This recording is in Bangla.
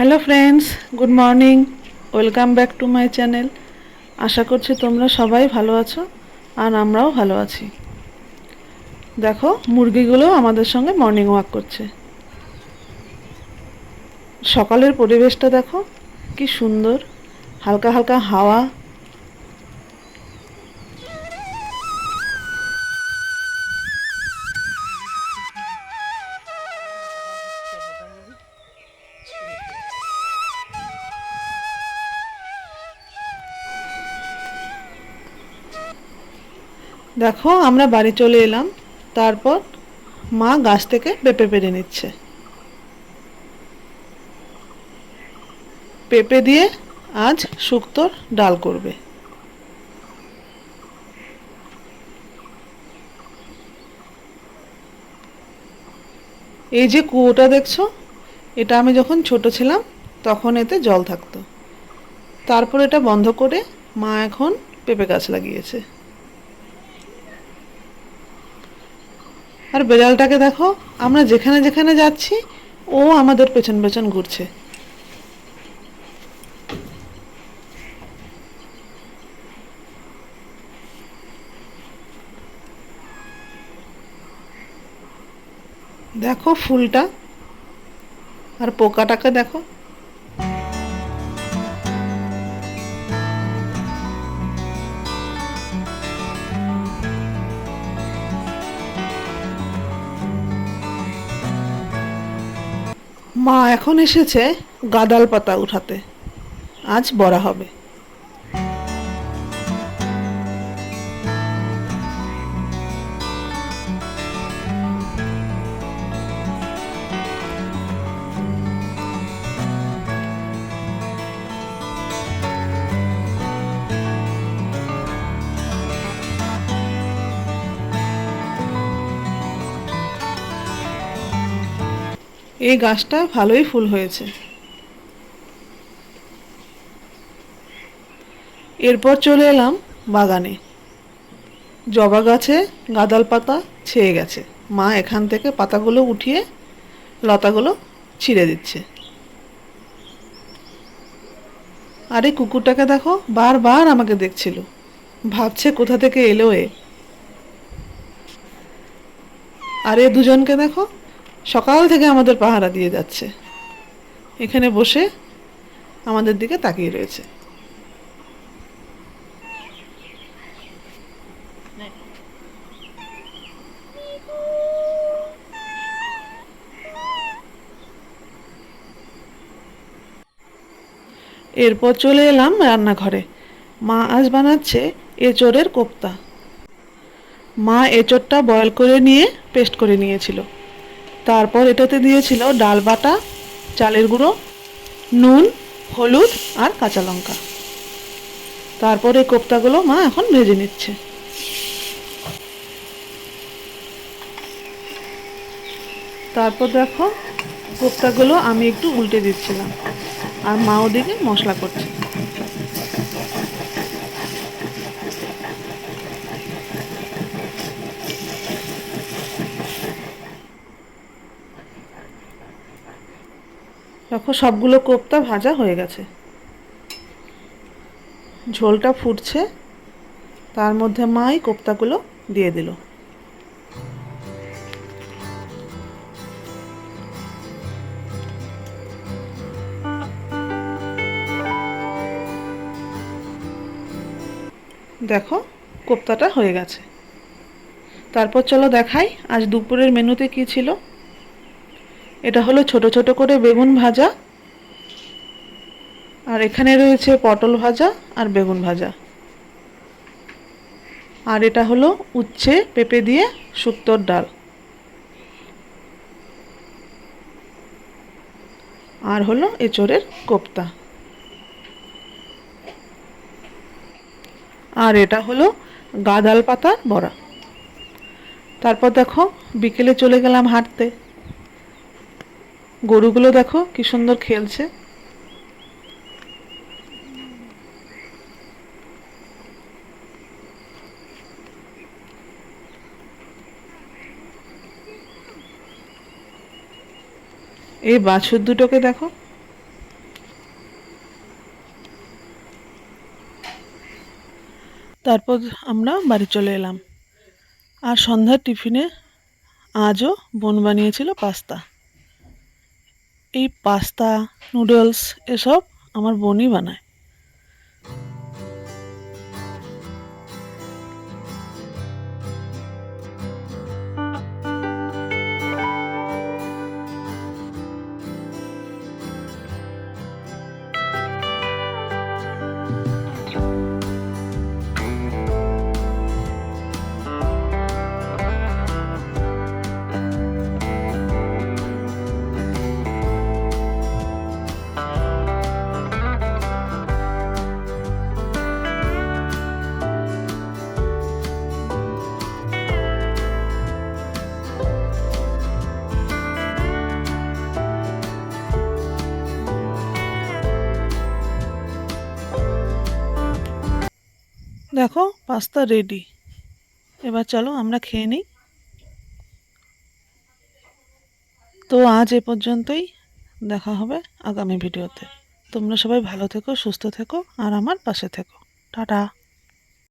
Hello friends good morning welcome back to my channel আশা করছি তোমরা সবাই ভালো আছো আর আমরাও ভালো আছি। দেখো, মুরগিগুলো আমাদের সঙ্গে মর্নিং ওয়াক করছে। সকালের পরিবেশটা দেখো, কি সুন্দর। হালকা হালকা হাওয়া দেখো, আমরা বাড়ি চলে এলাম। তারপর মা গাছ থেকে পেঁপে পেরে নিচ্ছে। পেঁপে দিয়ে আজ শুক্তোর ডাল করবে। এই যে কুয়োটা দেখছ, এটা আমি যখন ছোট ছিলাম, তখন এতে জল থাকতো। তারপর এটা বন্ধ করে মা এখন পেঁপে গাছ লাগিয়েছে। আর বেড়ালটাকে দেখো, আমরা যেখানে যেখানে যাচ্ছি, ও আমাদের পেছন পেছন ঘুরছে। দেখো ফুলটা, আর পোকাটাকে দেখো। মা এখন এসেছে গাদাল পাতা উঠাতে। আজ বড়া হবে। এই গাছটা ভালোই ফুল হয়েছে। এরপর চলে এলাম বাগানে। জবা গাছে গাদাল পাতা ছেয়ে গেছে। মা এখান থেকে পাতাগুলো উঠিয়ে লতাগুলো ছিঁড়ে দিচ্ছে। আরে কুকুরটাকে দেখো, বারবার আমাকে দেখছিল। ভাবছে কোথা থেকে এলো এ। আরে দুজনকে দেখো। সকাল থেকে আমাদের পাহারা দিয়ে যাচ্ছে। এখানে বসে আমাদের দিকে তাকিয়ে রয়েছে। এরপর চলে এলাম রান্নাঘরে। মা আজ বানাচ্ছে এঁচোড়ের কোপ্তা। মা এঁচোড়টা বয়ল করে নিয়ে পেস্ট করে নিয়েছিল। তারপর এটাতে দিয়েছিল ডাল বাটা, চালের গুঁড়ো, নুন, হলুদ আর কাঁচা লঙ্কা। তারপর এই কোপ্তাগুলো মা এখন ভেজে নিচ্ছে। তারপর দেখো কোপ্তাগুলো আমি একটু উল্টে দিচ্ছিলাম। আর মা ওদিকে মশলা করছে। দেখো সবগুলো কোপ্তা ভাজা হয়ে গেছে। ঝোলটা ফুটছে, তার মধ্যে মাই কোপ্তাগুলো দিয়ে দিল। দেখো কোপ্তাটা হয়ে গেছে। তারপর চলো দেখাই আজ দুপুরের মেনুতে কি ছিল। এটা হলো ছোট ছোট করে বেগুন ভাজা। আর এখানে রয়েছে পটল ভাজা আর বেগুন ভাজা। আর এটা হলো উচ্ছে পেঁপে দিয়ে শুক্তোর ডাল। আর হলো এচোরের কোপ্তা। আর এটা হলো গাদাল পাতার বড়া। তারপর দেখো বিকেলে চলে গেলাম হাঁটতে। গরুগুলো দেখো, কি সুন্দর খেলছে। এই বাছুর দুটোকে দেখো। তারপর আমরা বাড়ি চলে এলাম। আর সন্ধ্যার টিফিনে আজও বোন বানিয়েছিল পাস্তা। এই পাস্তা নুডলস এসব আমার বোনই বানায়। দেখো, পাস্তা রেডি এবার চলো আমরা খেয়ে নিই। তো আজ এ পর্যন্তই। দেখা হবে আগামী ভিডিওতে। তোমরা সবাই ভালো থেকো, সুস্থ থেকো, আর আমার পাশে থেকো। টাটা।